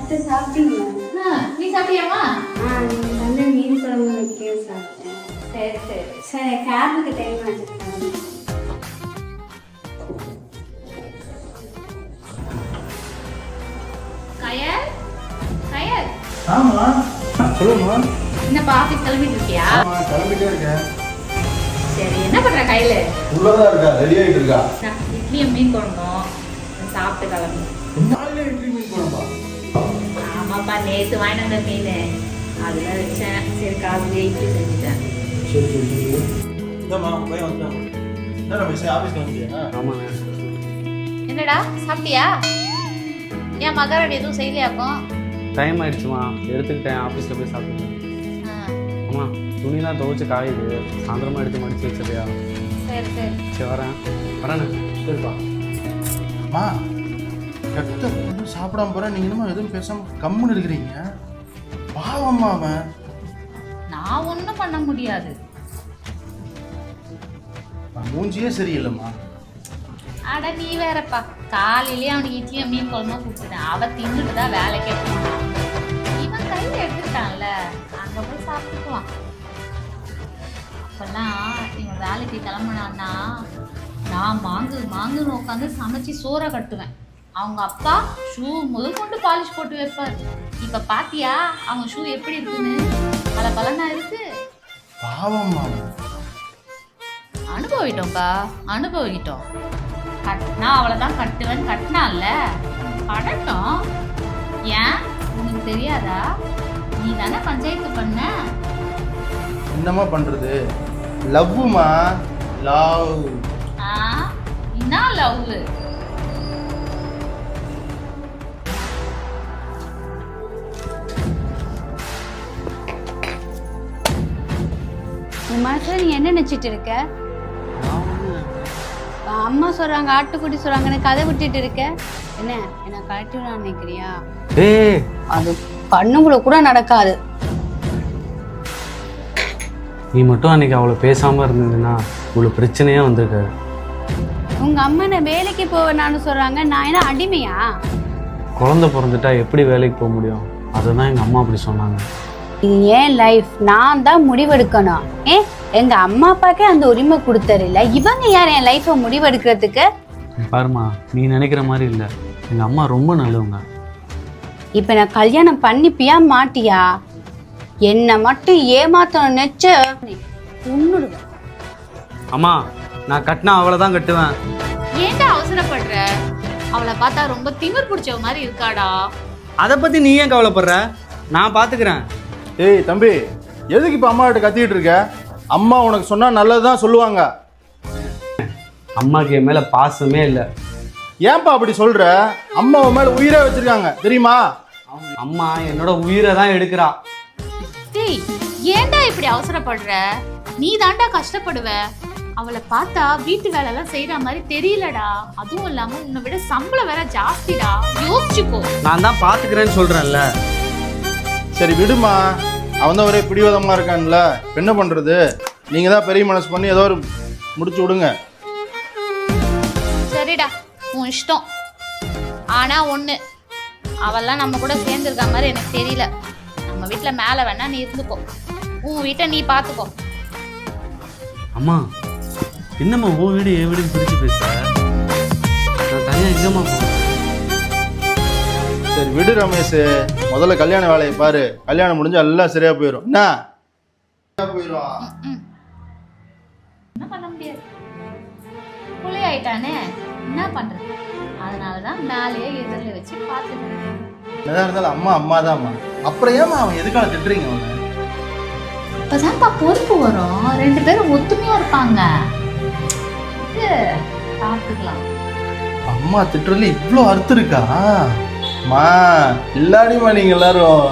அத்தை சாப்பிட்டீங்களா? நீ மீன் குழம்பு வைக்க சாப்பிட்டேன். சரி சரி. சரி கேபுக்கு டைம் ஆச்சு கயல்? கயல்? ஆமா சொல்லுமா என்னப்பா கிளம்பிட்டு இருக்கியா ஆமா கிளம்பிட்டே இருக்கேன். சரி என்ன பண்ற கையில? உள்ளதா இருக்கா ரெடி ஆயிட்டு இருக்கா? இட்லியும் மீன் குழம்பும். சாப்பிட்டு கிளம்பி நாளையில இட்லி மீன் குழம்பா? ஆமாப்பா நேத்து வாங்கிட்டு வந்த மீன். அதுல வச்சேன். சரி காலையிலே இட்லி செஞ்சுட்டேன். சரி சரி இந்தாம்மா என்னடா சாப்பிட்டியா? ஏன் மகாராணி எதுவும் செய்யலையாக்கும் டைம் ஆயிடுச்சுமா. எடுத்துக்கிட்டேன். ஆஃபீஸில் போய் சாப்பிட்டுட்டேன் ஆ, அம்மா துணிலாம் துவைச்சு காயுது. சாயந்தரமா எடுத்து மடிச்சு வச்சிருக்கியா? சரி சரி. சரி வரேன். வரேண்ணே. சரிப்பா. அம்மா கெட்ட பொண்ணு சாப்பிடாம போறேன். நீங்க என்னமோ எதுவும் பேசாம கம்முன்னு இருக்கிறீங்க? பாவம்மா அவன். நான் ஒன்றும் பண்ண முடியாது. அவன் மூஞ்சியே சரியில்லைம்மா. அட நீ வேறப்பா. காலையிலேயே அவனுக்கு இட்லியும் மீன் குழம்பும் கொடுத்துட்டேன். அவ தின்னுட்டு தான் வேலைக்கே போனான். இவன் கையில் எடுத்துக்கிட்டான்ல. அங்கே போய் சாப்பிட்டுக்குவான். அப்பெல்லாம் இவன் வேலைக்கு கிளம்புனான்னா நான் மாங்கு மாங்குன்னு உட்காந்து சமைச்சு சோறை கட்டுவேன். அவங்க அப்பா ஷூ முதல் கொண்டு பாலிஷ் போட்டு வைப்பார். இப்போ பாத்தியா? அவன் ஷூ எப்படி இருக்குன்னு? பல பலனா இருக்கு. அவன் அனுபவிட்டோம்ப்பா அனுபவிக்கிட்டோம் கட்டினா அவ்வளோதான் கட்டுவேன் கட்டினால படட்டும். ஏன்? உனக்கு தெரியாதா? நீ தானே பஞ்சாயத்து பண்ண? என்னம்மா பண்றது? லவ்வுமா? லவ். என்ன லவ் உன் மனசுல நீ என்ன நினைச்சிட்டு இருக்க? அம்மா சொல்றாங்க ஆட்டுக்குட்டி சொல்றாங்கன்னு கதை விட்டுட்டு இருக்க? என்ன என்ன கழட்டி விட நினைக்கிறியா அது கண்ணுக்குள்ள கூட நடக்காது. நீ மட்டும் அன்னைக்கு அவளை பேசாம இருந்ததுன்னா இவ்வளோ பிரச்சனையே வந்திருக்காது உங்க அம்மா என்ன வேலைக்கு போவேனான்னு சொல்றாங்க. நான் என்ன அடிமையா? குழந்தை பிறந்துட்டா எப்படி வேலைக்கு போக முடியும்? அதை தான் எங்கள் அம்மா அப்படி சொன்னாங்க. இது ஏன் லைஃப்? நான் தான் முடிவெடுக்கணும். ஏ எங்க அம்மா அப்பாக்கே அந்த உரிமை கொடுத்தரு இல்ல. இவங்க யார் என் லைஃப்பை முடிவெடுக்கிறதுக்கு? பாருமா நீ நினைக்கிற மாதிரி இல்லை. எங்கள் அம்மா ரொம்ப நல்லவங்க. இப்ப நான் கல்யாணம் பண்ணிப்பியா மாட்டியா? என்னை மட்டும் ஏமாத்தணும் நெச்ச உன்னுடுவேன் அம்மா நான் கட்டினா அவளை தான் கட்டுவேன். ஏன்டா அவசரப்படுற? அவளை பார்த்தா ரொம்ப திமிர் பிடிச்சவ மாதிரி இருக்காடா. அதை பற்றி நீ ஏன் கவலைப்படுற? நான் பார்த்துக்கிறேன் ஏய் தம்பி எதுக்கு இப்போ அம்மா கிட்ட கத்திட்டு இருக்க? அம்மா உனக்கு சொன்னா நல்லதுதான் சொல்லுவாங்க. அம்மாக்கு என் மேலே பாசமே இல்லை. ஏன்பா அப்படி சொல்ற? அம்மா உன் மேல உயிரே வச்சிருக்காங்க தெரியுமா? அம்மா என்னோட உயிரை தான் எடுக்கிறா. டேய் ஏன்டா இப்படி அவசரப்படுற? நீ தாண்டா கஷ்டப்படுவ. அவளை பார்த்தா வீட்டு வேலை எல்லாம் செய்யற மாதிரி தெரியலடா. அதுவும் இல்லாம உன்னை விட சம்பளம் வேற ஜாஸ்திடா. யோசிச்சுக்கோ. நான் தான் பார்த்துக்கிறேன்னு சொல்கிறேன்ல சரி விடுமா. அவன் தான் ஒரே பிடிவாதமா இருக்கான்ல. என்ன பண்றது? நீங்க தான் பெரிய மனசு பண்ணி ஏதோ ஒரு முடிச்சு விடுங்க. சரிடா. உன் இஷ்டம். ஆனா ஒண்ணு. அவெல்லாம் நம்ம கூட சேர்ந்துருக்க மாதிரி எனக்கு தெரியல. நம்ம வீட்ல மேல வேணா நீ இருந்துக்கோ. உன் வீட்டை நீ பாத்துக்கோ. அம்மா என்னம்மா உன் வீடு என் வீடு பிரிச்சு பேசுற? நான் தனியாக எங்கம்மா போகிறேன் சரி விடு ரமேஷ். முதல்ல கல்யாண வேலையை பாரு. கல்யாணம் முடிஞ்சா எல்லாம் சரியா போயிடும் என்ன? சரியா போயிடும் என்ன பண்ண முடியாது? புள்ளி ஆயிட்டானே என்ன பண்றது? அதனாலதான் மேலேயே எதிரில் வச்சு பார்த்துக்கிறேன் என்னதான் இருந்தாலும் அம்மா அம்மா தான்மா அப்புறம் ஏமா அவன் எதுக்காக திட்டுறீங்க அவனை? இப்பதான்ப்பா பொறுப்பு வரும். ரெண்டு பேரும் ஒத்துமையா இருப்பாங்க. பார்த்துக்கலாம் அம்மா திட்டுறதுல இவ்வளோ அர்த்தம் இருக்கா? மா இல்லாடிமா நீங்க எல்லாரும்.